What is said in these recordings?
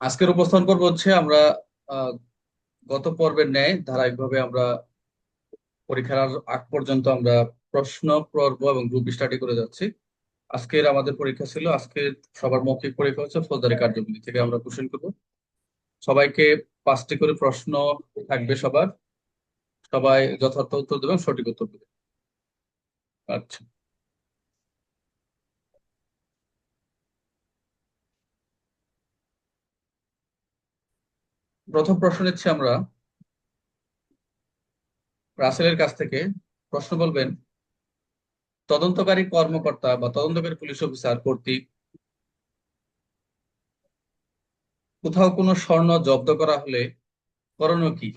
আজকের উপস্থান পর্ব হচ্ছে আমরা গত পর্বের ন্যায় ধারাবাহিকভাবে আমরা পরীক্ষার আগ পর্যন্ত আমরা প্রশ্ন, পর্ব এবং গ্রুপ স্টাডি করে যাচ্ছি। আজকের আমাদের পরীক্ষা ছিল, আজকে সবার মৌখিক পরীক্ষা হচ্ছে ফৌজদারি কার্যবিধি থেকে আমরা কোশ্চেন করব। সবাইকে পাঁচটি করে প্রশ্ন থাকবে সবার। সবাই যথার্থ উত্তর দেবেন, সঠিক উত্তর দেবে আচ্ছা। প্রথম প্রশ্ন নিচ্ছি আমরা। রাসেলের কাছ থেকে প্রশ্ন বলবেন তদন্তকারী কর্মকর্তা বা তদন্তকারী পুলিশ অফিসার কর্তৃক কোথাও কোনো স্বর্ণ জব্দ করা হলে করণীয় কি?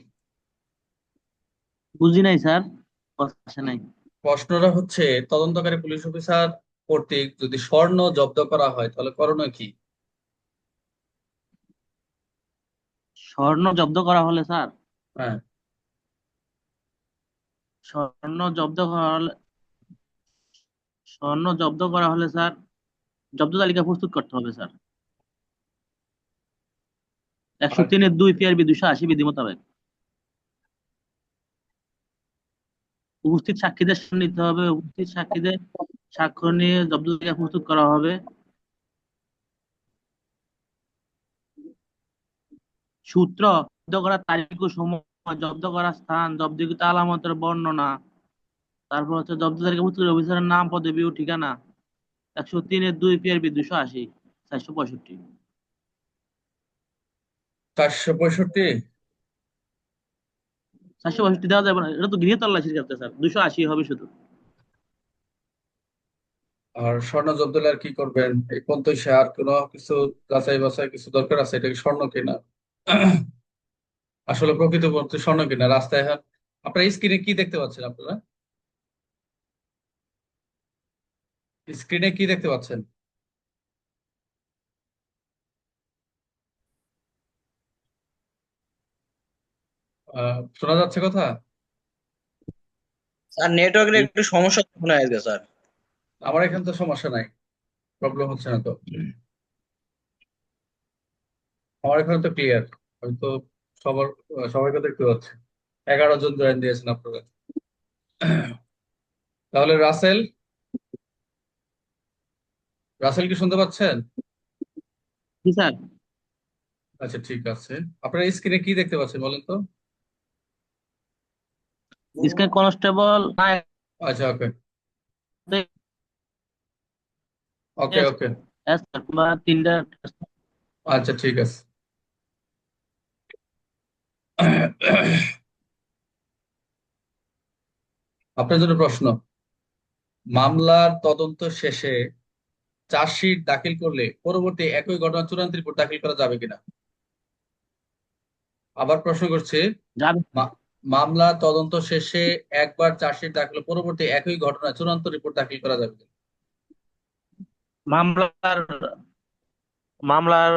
বুঝি নাই স্যার। নাই। প্রশ্নটা হচ্ছে তদন্তকারী পুলিশ অফিসার কর্তৃক যদি স্বর্ণ জব্দ করা হয় তাহলে করণীয় কি? স্বর্ণ জব্দ করা হলে স্যার। হ্যাঁ। স্বর্ণ জব্দ করা হলে স্বর্ণ জব্দ করা হলে স্যার জব্দ তালিকা প্রস্তুত করতে হবে স্যার। একশো তিনের দুই পিআরবি দুশো আশি বিধি মোতাবেক। উপস্থিত সাক্ষীদের নিতে হবে উপস্থিত সাক্ষীদের স্বাক্ষর নিয়ে জব্দ তালিকা প্রস্তুত করা হবে। সূত্র জব্দ করার তারিখ ও সময় জব্দ করার স্থান জব্দকৃত আলামতের বর্ণনা তারপর হচ্ছে জব্দ তালিকা প্রস্তুত অফিসারের নাম পদবি ও ঠিকানা একশো তিনের দুই পিআরবি দুশো আশি চারশো পঁয়ষট্টি। চারশো পঁয়ষট্টি? চারশো পঁয়ষট্টি দেওয়া যাবে না এটা তো গৃহ তল্লাশির ক্ষেত্রে স্যার। দুশো আশি হবে শুধু। আর স্বর্ণ জব্দ আর কি করবেন? এই পঞ্চাশে আর কোনো কিছু যাচাই বাছাই কিছু দরকার আছে? এটা কি স্বর্ণ কিনা? আসলে প্রকৃত বলতে স্বর্ণ কিনা রাস্তায় এখন আপনারা স্ক্রিনে কি দেখতে পাচ্ছেন আপনারা? স্ক্রিনে কি দেখতে পাচ্ছেন? আহ শোনা যাচ্ছে কথা? স্যার নেটওয়ার্কের একটু সমস্যা মনে হয় স্যার। আমার এখানে তো সমস্যা নাই প্রবলেম হচ্ছে না তো। আমার এখানে তো ক্লিয়ার আমি তো সবার সবাইকে দেখতে পাচ্ছি। এগারো জন জয়েন দিয়েছেন আপনারা। তাহলে রাসেল? রাসেল কি শুনতে পাচ্ছেন? জি স্যার। আচ্ছা ঠিক আছে। আপনারা স্ক্রিনে কি দেখতে পাচ্ছেন বলেন তো? স্ক্রিন কনস্টেবল আচ্ছা ওকে। ওকে ওকে। তিনটা আচ্ছা ঠিক আছে। আপনার জন্য প্রশ্ন মামলার তদন্ত শেষে চার্জশিট দাখিল করলে পরবর্তী একই ঘটনা চূড়ান্ত রিপোর্ট দাখিল করা যাবে কিনা? আবার প্রশ্ন করছে মামলা তদন্ত শেষে একবার চার্জশিট দাখিল পরবর্তী একই ঘটনা চূড়ান্ত রিপোর্ট দাখিল করা যাবে কিনা? মামলার মামলার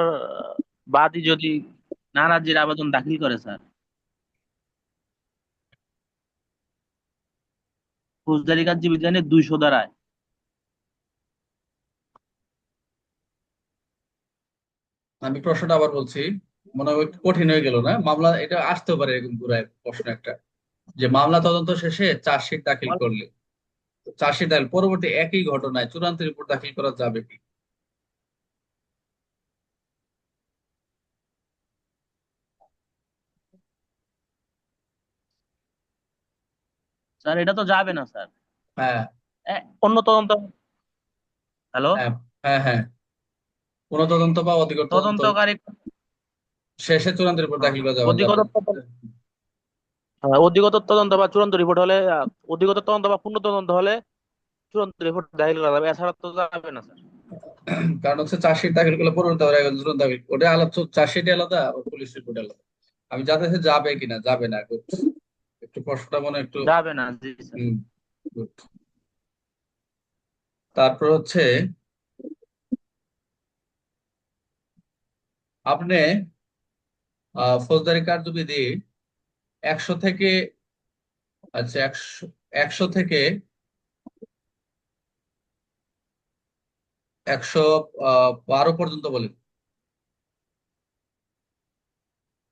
বাদী যদি নারাজির আবেদন দাখিল করে স্যার। ফৌজদারি কার্যবিধানের দুইশো ধারায়। আমি প্রশ্নটা আবার বলছি মনে হয় একটু কঠিন হয়ে গেল না? মামলা এটা আসতে পারে এরকম ঘুরায় প্রশ্ন একটা যে মামলা তদন্ত শেষে চার্জশিট দাখিল করলে। চার্জশিট দাখিল পরবর্তী একই ঘটনায় চূড়ান্ত রিপোর্ট দাখিল করা যাবে কি? স্যার এটা তো যাবে না স্যার। হ্যাঁ। অন্য তদন্ত। হ্যালো? হ্যাঁ হ্যাঁ হ্যাঁ। কোন তদন্ত বা তদন্ত তদন্তকারী শেষে চূড়ান্ত রিপোর্ট দাখিল করা যাবে। হ্যাঁ, অধিকতর তদন্ত বা চূড়ান্ত রিপোর্ট হলে অধিকতর তদন্ত বা পূর্ণ তদন্ত হলে চূড়ান্ত রিপোর্ট দাখিল করা যাবে। এছাড়া তো যাবে না স্যার। কারণ হচ্ছে চার্জশিট দাখিল করলে একজন চূড়ান্ত দাখিল ওটা আলাদা চার্জশিট আলাদা পুলিশ রিপোর্ট আলাদা। আমি যাতে যাবে কিনা যাবে না. একটু প্রশ্নটা মনে একটু যাবে না জি তারপর হচ্ছে আপনি ফৌজদারি কার্যবিধি একশো থেকে আচ্ছা একশো একশো থেকে একশো আহ, বারো পর্যন্ত বলেন।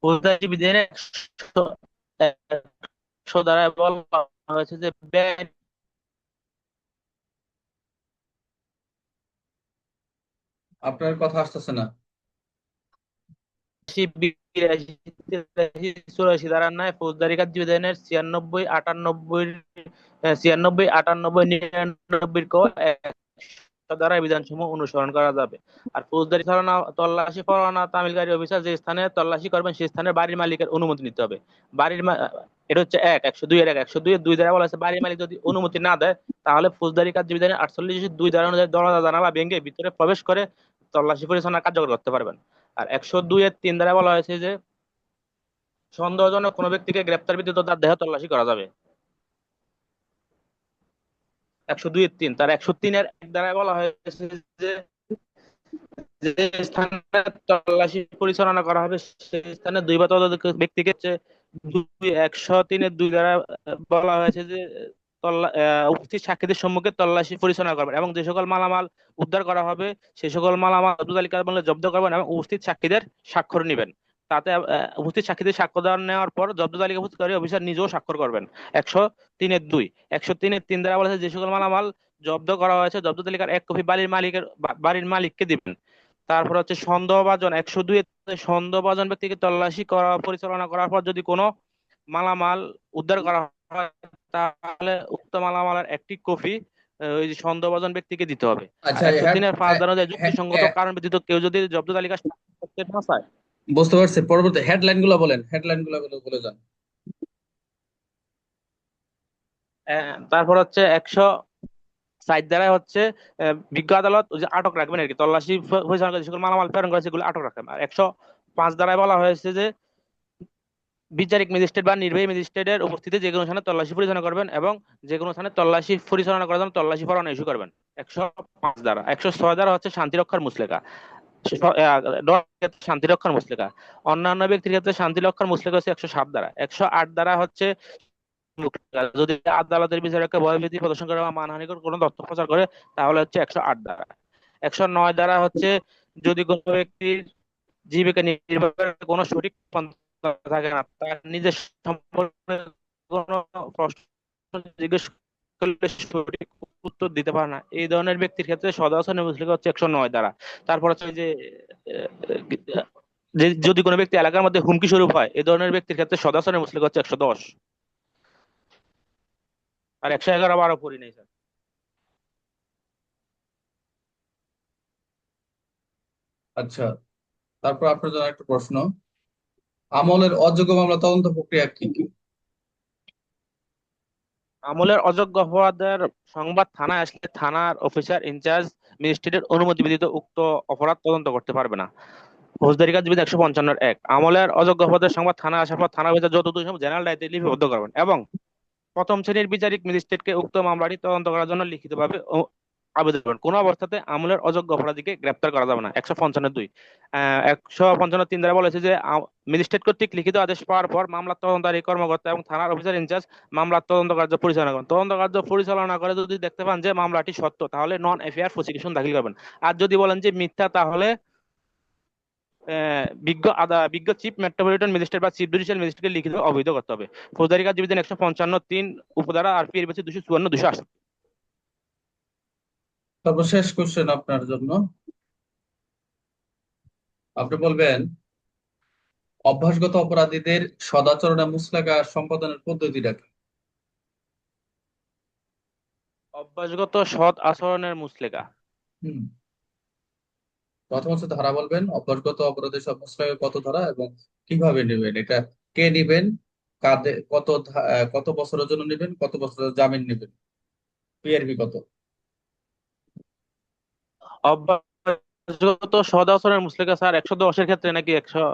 ফৌজদারি একশো একশো দ্বারা বলা হয়েছে যে ব্যয় আপনার কথা আসতেছে না। চুরাশি ধারার ন্যায় ফৌজদারি ছিয়ানব্বই আটানব্বই ছিয়ানব্বই আটানব্বই নিরানব্বই ক ধারা বিধানসমূহ অনুসরণ করা যাবে। আর ফৌজদারি তল্লাশি পরোয়ানা তামিলকারী অফিসার যে স্থানে তল্লাশি করবেন সেই স্থানে বাড়ির মালিকের অনুমতি নিতে হবে। বাড়ির এটা হচ্ছে এক, একশো দুই এর এক। একশো দুই দুই ধারা বলা আছে বাড়ির মালিক যদি অনুমতি না দেয়, তাহলে ফৌজদারি কার্যবিধানের আটচল্লিশ দুই ধারা অনুযায়ী দরজা, জানালা ভেঙে ভিতরে প্রবেশ করে তল্লাশি পরিচালনা কার্যকর করতে পারবেন। আর একশো দুই এর তিন ধারা বলা হয়েছে যে, সন্দেহজনক কোনো ব্যক্তিকে গ্রেপ্তার ব্যতীত তার দেহ তল্লাশি করা যাবে। একশো দুই তিন, তার একশো তিনের এক ধারায় বলা হয়েছে যে যে স্থানে তল্লাশি পরিচালনা করা হবে, সেই স্থানে দুই বা ব্যক্তিকে দুই একশো তিনের দুই দ্বারা বলা হয়েছে যে উপস্থিত সাক্ষীদের সম্মুখে তল্লাশি পরিচালনা করবেন এবং যে সকল মালামাল উদ্ধার করা হবে সেই সকল মালামাল জব্দ করবেন এবং উপস্থিত সাক্ষীদের স্বাক্ষর নেবেন। তাতে উপস্থিত সাক্ষীদের স্বাক্ষর নেওয়ার পর জব্দ তালিকা তালিকাভুক্তকারী অফিসার নিজেও স্বাক্ষর করবেন। একশো তিনের দুই, একশো তিনের তিন দ্বারা বলা হয়েছে যে সকল মালামাল জব্দ করা হয়েছে, জব্দ তালিকার এক কপি বাড়ির মালিকের বাড়ির মালিককে দিবেন। তারপর হচ্ছে সন্দেহভাজন একশো দুই সন্দেহভাজন ব্যক্তিকে তল্লাশি করা পরিচালনা করার পর যদি কোনো মালামাল উদ্ধার করা হয় তাহলে উক্ত মালামালের একটি কপি ওই যে সন্দেহভাজন ব্যক্তিকে দিতে হবে। আচ্ছা একশো হ্যাঁ, তিনের পাঁচ হ্যাঁ, দ্বারা অনুযায়ী হ্যাঁ, যুক্তিসঙ্গত হ্যাঁ। কারণ ব্যতীত কেউ যদি জব্দ তালিকা করতে না চায় বুঝতে পারছি। পরবর্তী হেডলাইনগুলো বলেন হেডলাইনগুলো বলে যান। তারপর হচ্ছে একশো সাইড দ্বারা হচ্ছে বিজ্ঞ আদালত ওই যে আটক রাখবেন আর কি। তল্লাশি পরিচালনা করে যে সকল মালামাল প্রেরণ করে সেগুলো আটক রাখবেন আর একশো পাঁচ দ্বারায় বলা হয়েছে যে, বিচারিক ম্যাজিস্ট্রেট বা নির্বাহী ম্যাজিস্ট্রেটের উপস্থিতিতে যে কোনো স্থানে তল্লাশি পরিচালনা করবেন এবং যে কোনো স্থানে তল্লাশি পরিচালনা করার জন্য তল্লাশি পরোয়ানা ইস্যু করবেন। একশো পাঁচ দ্বারা। একশো ছয় দ্বারা হচ্ছে শান্তি রক্ষার মুসলেখা। শান্তি রক্ষার মুসলেখা। অন্যান্য ব্যক্তির ক্ষেত্রে শান্তি রক্ষার মুসলেখা হচ্ছে একশো সাত দ্বারা। একশো আট দ্বারা হচ্ছে। যদি আদালতের বিচারককে ভয়ভীতি প্রদর্শন করে বা মানহানিকর কোনো তথ্য প্রচার করে, তাহলে হচ্ছে একশো আট দ্বারা। একশো নয় দ্বারা হচ্ছে যদি কোনো ব্যক্তির জীবিকা নির্বাহের কোনো সঠিক পন্থা থাকে না, তার নিজের সম্পর্কে কোনো প্রশ্ন জিজ্ঞেস করলে সঠিক উত্তর দিতে পারে না। এই ধরনের ব্যক্তির ক্ষেত্রে সদাসন মুসলিকা হচ্ছে একশো নয় দ্বারা। তারপর হচ্ছে যে যদি কোনো ব্যক্তি এলাকার মধ্যে হুমকি স্বরূপ হয়, এই ধরনের ব্যক্তির ক্ষেত্রে সদাসনের মুসলিকা হচ্ছে একশো দশ। আর একশো এগারো বারো পড়ি নেই স্যার। আচ্ছা তারপর আপনার জন্য একটা প্রশ্ন। আমলের অযোগ্য মামলা তদন্ত প্রক্রিয়া কি? কি আমলের অযোগ্য অপরাধের সংবাদ থানায় আসলে থানার অফিসার ইনচার্জ ম্যাজিস্ট্রেটের অনুমতি ব্যতীত উক্ত অপরাধ তদন্ত করতে পারবে না। ফৌজদারি কার্যবিধি একশো পঞ্চান্ন এক। আমলের অযোগ্য অপরাধের সংবাদ থানা আসার পর থানা অফিসার যত সম্ভব জেনারেল দায়িত্বে লিপিবদ্ধ করবেন এবং প্রথম শ্রেণির বিচারিক ম্যাজিস্ট্রেটকে উক্ত মামলাটি তদন্ত করার জন্য লিখিতভাবে আবেদন কোনো অবস্থাতে আমলের অযোগ্য অপরাধীকে গ্রেপ্তার করা যাবে না। একশো পঞ্চান্ন দুই। একশো পঞ্চান্ন তিন দ্বারা বলেছে যে ম্যাজিস্ট্রেট কর্তৃক লিখিত আদেশ পাওয়ার পর মামলার তদন্তকারী কর্মকর্তা এবং থানার অফিসার ইনচার্জ মামলার তদন্ত কার্য পরিচালনা করেন। তদন্ত কার্য পরিচালনা করে যদি দেখতে পান যে মামলাটি সত্য, তাহলে নন এফআইআর প্রসিকিউশন দাখিল করবেন। আর যদি বলেন যে মিথ্যা, তাহলে বিজ্ঞ আদা বিজ্ঞ চিফ মেট্রোপলিটন ম্যাজিস্ট্রেট বা চিফ জুডিশিয়াল ম্যাজিস্ট্রেটকে লিখিত অবহিত করতে হবে। ফৌজদারি কার্যবিধান একশো পঞ্চান্ন তিন উপধারা আর পি এর বেশি দুশো চুয়ান্ন দুশো আশি তারপর শেষ কোশ্চেন আপনার জন্য। আপনি বলবেন অভ্যাসগত অপরাধীদের সদাচরণে মুসলাকা সম্পাদনের পদ্ধতিটা কি? অভ্যাসগত সৎ আচরণের মুসলেকা। হুম। প্রথম হচ্ছে ধারা বলবেন অভ্যাসগত অপরাধের সব কত ধারা এবং কীভাবে নেবেন? এটা কে নেবেন? কাদে কত কত বছরের জন্য নেবেন? কত বছরের জামিন নেবেন? পিআরবি কত? অভ্যাসগত সৎ আচরণের মুসলেকা স্যার একশো দশের ক্ষেত্রে নাকি একশো?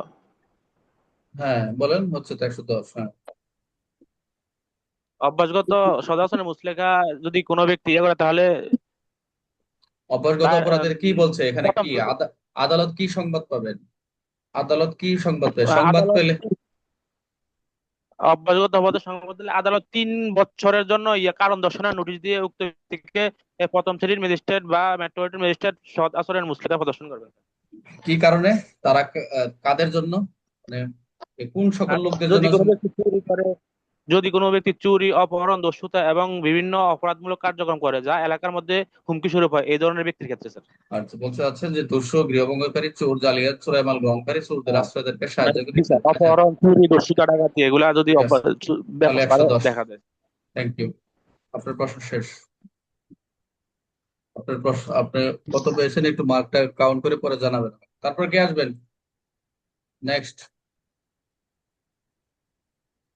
হ্যাঁ বলেন হচ্ছে তো একশো দশ হ্যাঁ। অভ্যাসগত সদাচরণের মুসলেখা যদি কোনো ব্যক্তি ইয়ে করে তাহলে অভ্যাসগত অপরাধের কি বলছে এখানে? কি আদালত কি সংবাদ পাবেন? আদালত কি সংবাদ পাবে? সংবাদ পেলে অভ্যাসগত অপরাধের সংবাদ দিলে আদালত তিন বছরের জন্য ইয়ে কারণ দর্শনের নোটিশ দিয়ে উক্ত ব্যক্তিকে প্রথম শ্রেণির ম্যাজিস্ট্রেট বা মেট্রোপলিটন ম্যাজিস্ট্রেট সৎ আচরণের মুসলেখা প্রদর্শন করবেন। কি কারণে? তারা কাদের জন্য? মানে কোন সকল লোকদের জন্য করে যদি কোনো ব্যক্তি চুরি অপহরণ দস্যুতা এবং বিভিন্ন অপরাধমূলক কার্যক্রম করে যা এলাকার মধ্যে হুমকি স্বরূপ হয় এই ধরনের ব্যক্তির ক্ষেত্রে স্যার। আচ্ছা বলতে চাচ্ছেন যে দস্যু গৃহভঙ্গকারী চোর জালিয়াত চোরাই মাল গ্রহণকারী চোরদের হ্যাঁ। আশ্রয়দেরকে সাহায্য করি জি স্যার, অপহরণ চুরি দস্যুতা ডাকাতি এগুলা যদি Yes. অপ- চু- তাহলে ব্যাপক হারে 110 দেখা দেয় থ্যাংক ইউ আপনার প্রশ্ন শেষ। আপনার প্রশ্ন আপনি কত পেয়েছেন? একটু মার্কটা কাউন্ট করে পরে জানাবেন। তারপর কে আসবেন? নেক্সট